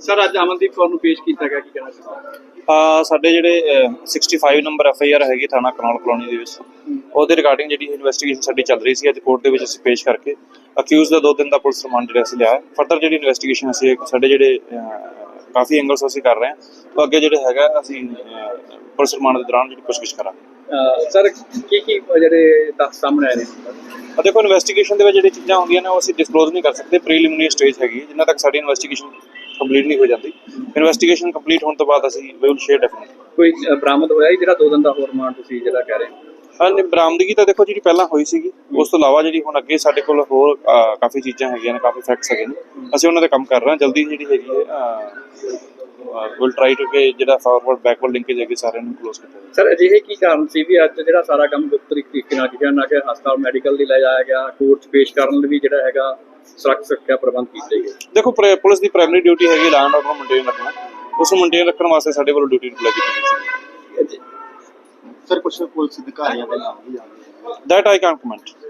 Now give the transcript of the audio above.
Sir ਅੱਜ ਅਮਨਦੀਪ ਕੌਰ ਨੂੰ ਪੇਸ਼ ਕੀਤਾ ਗਿਆ ਕੀ ਕਹਿਣਾ ਚਾਹੁੰਦੇ ਆ ਸਾਡੇ ਜਿਹੜੇ ਅਹ, 65 ਨੰਬਰ ਐਫ ਆਈ ਆਰ ਹੈਗੀ ਥਾਣਾ ਕਨੌਲ ਕਲੋਨੀ ਦੇ ਵਿੱਚ। ਉਹਦੇ ਰਿਗਾਰਡਿੰਗ ਜਿਹੜੀ ਇਨਵੈਸਟੀਗੇਸ਼ਨ ਸਾਡੀ ਚੱਲ ਰਹੀ ਸੀ ਅੱਜ ਕੋਰਟ ਦੇ ਵਿੱਚ ਅਸੀਂ ਪੇਸ਼ ਕਰਕੇ ਅਕਿਊਜ਼ ਦਾ 2 ਦਿਨ ਦਾ ਪੁਲਿਸ ਰਿਮਾਂਡ ਜਿਹੜਾ ਅਸੀਂ ਲਿਆ ਫਰਦਰ ਜਿਹੜੀ ਇਨਵੈਸਟੀਗੇਸ਼ਨ ਅਸੀਂ ਸਾਡੇ ਜਿਹੜੇ ਅਹ, ਕਾਫੀ ਐਂਗਲਸ ਅਸੀਂ ਕਰ ਰਹੇ ਹਾਂ। ਉਹ ਅੱਗੇ ਜਿਹੜੇ ਹੈਗਾ ਅਸੀਂ ਅਹ, ਪੁਲਿਸ ਰਿਮਾਂਡ ਦੇ ਦੌਰਾਨ ਜਿਹੜੀ ਪੁੱਛਗਿੱਛ ਕਰਾਂਗੇ। ਸਰ ਕੀ ਕੀ ਜਿਹੜੇ ਤੱਥ ਸਾਹਮਣੇ ਆਏ ਨੇ? ਆ ਦੇਖੋ ਇਨਵੈਸਟੀਗੇਸ਼ਨ ਦੇ ਵਿੱਚ ਜਿਹੜੀ ਚੀਜ਼ਾਂ ਹੁੰਦੀਆਂ ਨੇ ਉਹ ਅਸੀਂ ਡਿਸਕਲੋਜ਼ ਨਹੀਂ ਕਰ ਸਕਦੇ। ਪ੍ਰੀਲਿਮਿਨਰੀ ਸਟੇਜ ਹੈਗੀ ਜਿੰਨਾ ਤੱਕ ਸਾਡੀ ਇਨਵੈਸਟੀਗੇਸ਼ਨ ਕੰਪਲੀਟ ਨਹੀਂ ਹੋ ਜਾਂਦੀ। ਇਨਵੈਸਟੀਗੇਸ਼ਨ ਕੰਪਲੀਟ ਹੋਣ ਤੋਂ ਬਾਅਦ ਅਸੀਂ ਵੀ ਵਿਲ ਸ਼ੇਅਰ ਡੈਫੀਨਿਟਲੀ ਕੋਈ ਅ, ਬਰਾਮਦ ਹੋਇਆ ਜੀ ਜਿਹੜਾ ਦੋ ਦਿਨ ਦਾ ਹੋਰ ਰਿਮਾਂਡ ਤੁਸੀਂ ਜਿਹੜਾ ਕਹਿ ਰਹੇ ਹੋ? ਹਾਂਜੀ ਬਰਾਮਦਗੀ ਤਾਂ ਦੇਖੋ ਜਿਹੜੀ ਪਹਿਲਾਂ ਹੋਈ ਸੀਗੀ ਉਸ ਤੋਂ ਇਲਾਵਾ ਜਿਹੜੀ ਹੁਣ ਅੱਗੇ ਸਾਡੇ ਕੋਲ ਹੋਰ ਅਹ, ਕਾਫੀ ਚੀਜ਼ਾਂ ਹੈਗੀਆਂ ਨੇ ਕਾਫੀ ਫੈਕਟਸ ਹੈਗੇ ਨੇ। ਅਸੀਂ ਉਹਨਾਂ ਤੇ ਕੰਮ ਕਰ ਰਹੇ ਹਾਂ। ਜਲਦੀ ਜਿਹੜੀ ਹੈਗੀ ਹੈ ਵਿਲ ਟਰਾਈ ਟੂ ਕਿ ਜਿਹੜਾ ਫਾਰਵਰਡ ਬੈਕਵਰਡ ਲਿੰਕੇਜ ਹੈਗੀ ਸਾਰਿਆਂ ਨੂੰ ਕਲੋਜ਼ ਕੀਤਾ ਜਾਵੇ। ਸਰ ਅਜਿਹੇ ਕੀ ਕਾਰਨ ਸੀ ਵੀ ਅੱਜ ਜਿਹੜਾ ਸਾਰਾ ਕੰਮ ਗੁਪਤ ਤਰੀਕੇ ਨਾਲ ਕੀਤਾ ਨਾ ਕਿ ਹਸਪਤਾਲ ਮੈਡੀਕਲ ਲਈ ਲੈ ਜਾਇਆ ਗਿਆ ਕੋਰਟ 'ਚ ਪੇਸ਼ ਕਰਨ ਲਈ ਵੀ ਜਿਹੜਾ ਹੈਗਾ ਸੁਰੱਖਿਆ ਸੁਰੱਖਿਆ ਪ੍ਰਬੰਧ ਕੀਤੇ ਗਏ। ਦੇਖੋ ਪ੍ਰ- ਪੁਲਿਸ ਦੀ ਪ੍ਰਾਇਮਰੀ ਡਿਊਟੀ ਹੈਗੀ ਲਾਅ ਐਂਡ ਆਰਡਰ ਨੂੰ ਮੇਨਟੇਨ ਰੱਖਣਾ। ਉਸ ਨੂੰ ਮੇਨਟੇਨ ਰੱਖਣ ਵਾਸਤੇ ਸਾਡੇ ਵੱਲੋਂ ਡਿਊਟੀ ਰਿਪਲਾਈ ਕੀਤੀ ਗਈ ਸੀ। ਸਰ ਕੁਝ ਪੁਲਿਸ ਅਧਿਕਾਰੀਆਂ ਦੇ ਨਾਮ ਵੀ ਆ ਦੈਟ ਆਈ ਕੈਨਟ ਕਮੈਂਟ